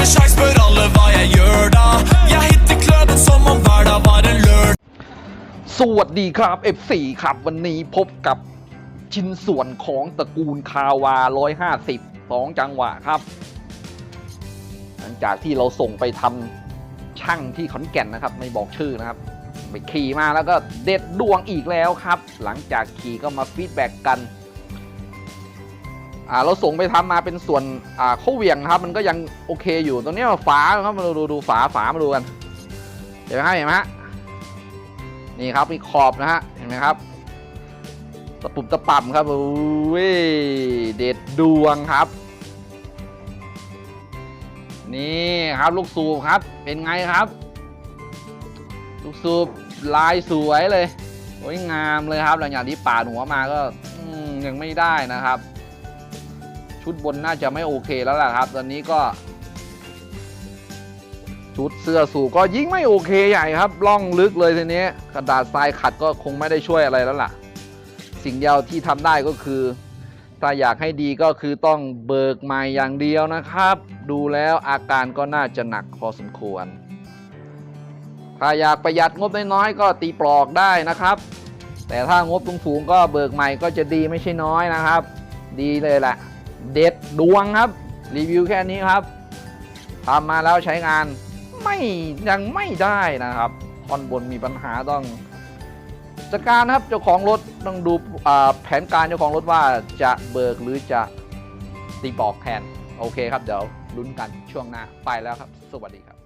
en sjanse, spør alle hva jeg gjør da. Jeg hitter kløben som om hverdag var en lørdag. สวัสดีครับ F4 ครับ วันนี้พบกับชิ้นส่วนของตระกูลคาวา 150 2 จังหวะครับ หลังจากที่เราส่งไปทำช่างที่ขอนแก่นนะครับ ไม่บอกชื่อนะครับ ไปขี่มาแล้วก็เด็ดดวงอีกแล้วครับ หลังจากขี่ก็มาฟีดแบ็กกัน อ่าเราส่งไปทำมาเป็นส่วนอ่าข้าเหวียงครับ มันก็ยังโอเคอยู่ตรงนี้ฝาครับมาดูดูฝาฝามาดูกันเห็นไหมครับเห็นไหมฮะนี่ครับมีขอบนะฮะเห็นไหมครับตะปุบตะป่ำครับโอ้ยเด็ดดวงครับ นี่ครับลูกสูบครับเป็นไงครับ ลูกสูบลายสวยเลยสวยงามเลยครับหลังจากที่ปาหัวมาก็ยังไม่ได้นะครับ ชุดบนน่าจะไม่โอเคแล้วล่ะครับ ตอนนี้ก็ ชุดเสื้อสูก็ยิ่งไม่โอเคใหญ่ครับล่องลึกเลยทีนี้กระดาษทรายขัดก็คงไม่ได้ช่วยอะไรแล้วล่ะ สิ่งเดียวที่ทำได้ก็คือ ถ้าอยากให้ดีก็คือต้องเบิกใหม่อย่างเดียวนะครับ ดูแล้วอาการก็น่าจะหนักพอสมควร ถ้าอยากประหยัดงบน้อยๆก็ตีปลอกได้นะครับแต่ถ้างบสูงๆก็เบิกใหม่ก็จะดีไม่ใช่น้อยนะครับ ดีเลยแหละ เด็ดดวงครับ รีวิวแค่นี้ครับทำมาแล้วใช้งานไม่ยังไม่ได้นะครับท่อนบนมีปัญหาต้องจัดการครับเจ้าของรถต้องดูแผนการเจ้าของรถว่าจะเบิกหรือจะตีปอกแทน โอเคครับเดี๋ยวลุ้นกันช่วงหน้าไปแล้วครับ สวัสดีครับ